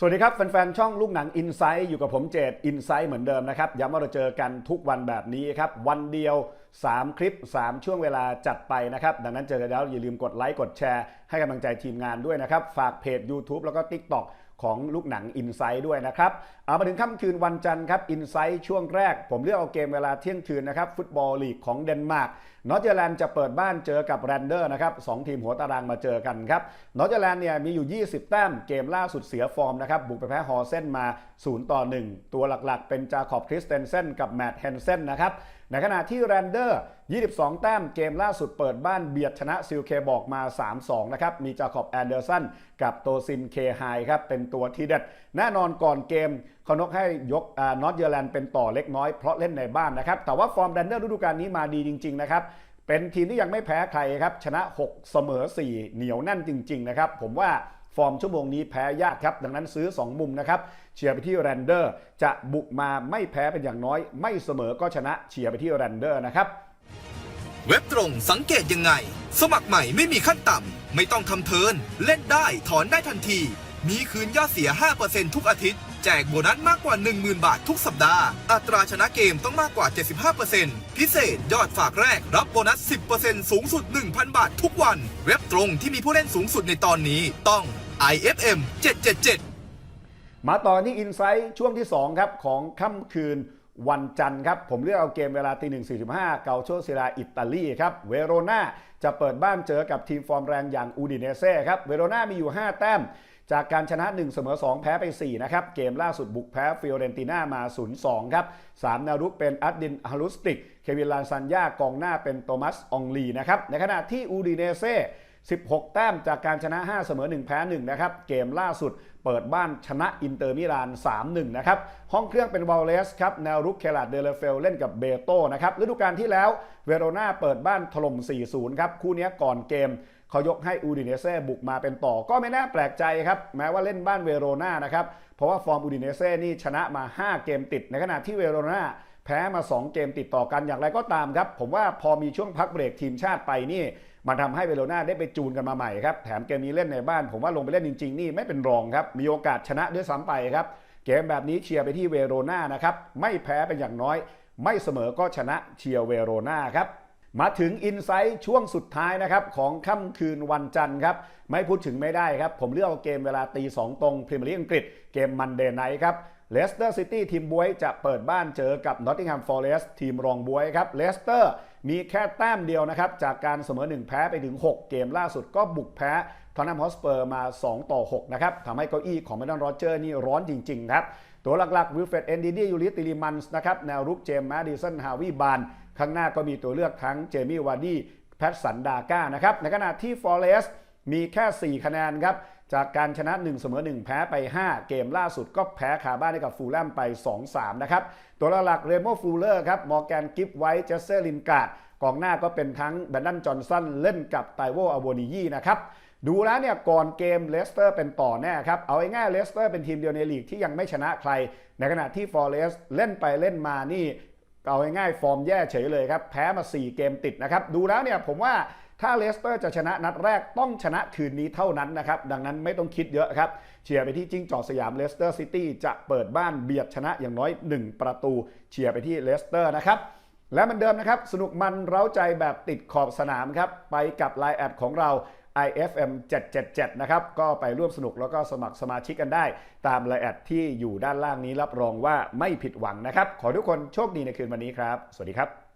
สวัสดีครับ แฟนๆ ช่องลูกหนัง Insight อยู่กับผมเจด Insight เหมือนเดิมนะครับ ย้ำว่าเราเจอกันทุกวันแบบนี้ครับ วันเดียว 3 คลิป 3 ช่วงเวลาจัดไปนะครับ ดังนั้นเจอกันแล้วอย่าลืมกดไลค์กดแชร์ให้กำลังใจทีมงานด้วยนะครับ ฝากเพจ YouTube แล้วก็ TikTok ของลูกหนัง Insight ด้วยนะครับ เอามาถึงค่ำคืนวันจันทร์ครับ Insight ช่วงแรก ผมเลือกเอาเกมเวลาเที่ยงคืนนะครับฟุตบอลลีกของเดนมาร์ก นอตเจอร์แลนด์จะเปิดบ้านเจอกับแรนเดอร์นะครับสองทีมหัวตารางมาเจอกันครับนอตเจอร์แลนด์เนี่ยมีอยู่ 20 แต้มเกมล่าสุดเสียฟอร์มนะครับบุกไปแพ้ฮอเซนมา 0 ต่อ 1 ตัวหลักๆ เป็นจาคอบคริสเตนเซนกับแมตต์เฮนเซนนะครับในขณะที่แรนเดอร์ 22 แต้มเกมล่าสุดเปิดบ้านเบียดชนะซิลเคบอกมา 3-2 นะครับ มีจาคอบแอนเดอร์สันกับโตซินเคไฮครับ เป็นตัวที่เด็ด แน่นอนก่อนเกม เขานกให้ยกนอตเยอร์แลนด์เป็นต่อเล็กน้อยเพราะเล่นในบ้านนะครับ แต่ว่าฟอร์มแรนเดอร์ฤดูกาลนี้มาดีจริง ๆ นะครับ เป็นทีมที่ยังไม่แพ้ใครครับ ชนะ 6 เสมอ 4 เหนียวแน่นจริง ๆ นะครับ ผมว่าฟอร์มชั่วโมงนี้แพ้ยากครับ ดังนั้นซื้อ 2 มุมนะครับ เชียร์ไปที่แรนเดอร์ จะบุกมาไม่แพ้เป็นอย่างน้อย ไม่เสมอก็ชนะเชียร์ไปที่แรนเดอร์นะครับ เว็บตรงสังเกตยังไง สมัครใหม่ไม่มีขั้นต่ำไม่ต้องทำเทิร์นเล่นได้ถอนได้ทันที มีคืนยอดเสีย 5%ทุกอาทิตย์ แจกโบนัสมากกว่า 10,000 บาททุกสัปดาห์ อัตราชนะเกมต้องมากกว่า 75%พิเศษยอดฝากแรกรับโบนัส 10%สูงสุด 1,000 บาททุกวัน เว็บตรงที่มีผู้เล่นสูงสุดในตอนนี้ต้อง IFM 777 มาต่อที่อินไซต์ช่วงที่ 2 ครับ ของค่ำคืนวันจันทร์ครับ ผมเลือกเอาเกมเวลาตีหนึ่งสี่สิบห้าเกาโชซิลาอิตาลีครับ เวโรนาจะเปิดบ้านเจอกับทีมฟอร์มแรงอย่างอูดิเนเซ่ครับ เวโรนามีอยู่ 5 แต้ม จากการชนะ 1 เสมอ 2 แพ้ไป 4 นะครับ เกมล่าสุดบุกแพ้ฟิโอเรนติน่ามา 0-2 ครับ3แนวรุกเป็นอัดดินฮารุสติก เควินลานซันยากองหน้าเป็นโตมัสองลีนะครับ ในขณะที่อูดิเนเซ่ 16 แต้มจากการชนะ 5 เสมอ 1 แพ้ 1 นะครับ เกมล่าสุดเปิดบ้านชนะอินเตอร์มิลาน 3-1 นะครับ ห้องเครื่องเป็นวอลเลสครับ แนวรุกเคลาดเดลเฟลเล่นกับเบโตนะครับ ฤดูกาลที่แล้วเวโรนาเปิดบ้านถล่ม 4-0 ครับ คู่นี้ก่อนเกมเขายกให้อูดิเนเซ่บุกมาเป็นต่อก็ไม่น่าแปลกใจครับ แม้ว่าเล่นบ้านเวโรนานะครับ เพราะว่าฟอร์มอูดิเนเซ่นี่ชนะมา 5 เกมติด ในขณะที่เวโรนาแพ้มา 2 เกมติดต่อกันอย่างไรก็ตามครับ ผมว่าพอมีช่วงพักเบรกทีมชาติไปนี่ มันทำให้เวโรนาได้ไปจูนกันมาใหม่ครับ แถมเกมนี้เล่นในบ้าน ผมว่าลงไปเล่นจริงๆ นี่ไม่เป็นรองครับ มีโอกาสชนะด้วยซ้ำไปครับ เกมแบบนี้เชียร์ไปที่เวโรนานะครับ ไม่แพ้เป็นอย่างน้อย ไม่เสมอก็ชนะเชียร์เวโรนาครับ มาถึงอินไซต์ช่วงสุดท้ายนะครับของค่ำคืนวันจันทร์ครับ ไม่พูดถึงไม่ได้ครับ ผมเลือกเอาเกมเวลาตีสองตรงพรีเมียร์ลีกอังกฤษเกมมันเดย์ไนท์ครับเลสเตอร์ซิตี้ทีมบวยจะเปิดบ้านเจอกับนอตติงแฮมฟอร์เรสต์ทีมรองบวยครับเลสเตอร์ มีแค่แต้มเดียวนะครับ จากการเสมอ 1 แพ้ไปถึง 6 เกมล่าสุดก็บุกแพ้ทอนนัมฮอสเปอร์มา 2 ต่อ 6 นะครับทำให้เก้าอี้ของแมดอนโรเจอร์นี่ร้อนจริง ๆ ครับ ตัวหลักๆวิลเฟรดเอนดิดี้ยูริสติลิมันส์นะครับ แนวรุกเจมส์แมดิสันฮาวิบาน ข้างหน้าก็มีตัวเลือกทั้งเจมี่วาร์ดี้แพทสันดาก้านะครับ ในขณะที่ฟอร์เรสมีแค่ 4 คะแนนครับ จากการชนะ1เสมอ1 แพ้ไป 5 เกมล่าสุดก็แพ้คาบ้านให้กับฟูลแลมไป 2-3 นะครับ ตัวหลักเรโมฟูลเลอร์ครับมอร์แกนกิฟไวท์เจสเซอร์ลินการ์ดกองหน้าก็เป็นทั้งแบนดันจอห์นสันเล่นกับไตโวอโวนิยีนะครับดูแล้วเนี่ยก่อนเกมเลสเตอร์เป็นต่อแน่ครับ เอาง่ายเลสเตอร์เป็นทีมเดียวในลีกที่ยังไม่ชนะใคร ในขณะที่ฟอร์เรสเล่นไปเล่นมานี่เอาง่ายๆฟอร์มแย่เฉยเลยครับ แพ้มา 4 เกมติดนะครับ ดูแล้วเนี่ยผมว่า ถ้าเลสเตอร์จะชนะนัดแรกต้องชนะคืนนี้เท่านั้นนะครับ ดังนั้นไม่ต้องคิดเยอะครับ เชียร์ไปที่จิ้งจอกสยามเลสเตอร์ซิตี้จะเปิดบ้านเบียดชนะอย่างน้อย 1 ประตู เชียร์ไปที่เลสเตอร์นะครับและเหมือนเดิมนะครับ สนุกมันเร้าใจแบบติดขอบสนามครับ ไปกับไลน์แอดของเรา IFM 777นะครับ ก็ไปร่วมสนุกแล้วก็สมัครสมาชิกกันได้ ตามไลน์แอดที่อยู่ด้านล่างนี้รับรองว่าไม่ผิดหวังนะครับ ขอทุกคนโชคดีในคืนวันนี้ครับ สวัสดีครับ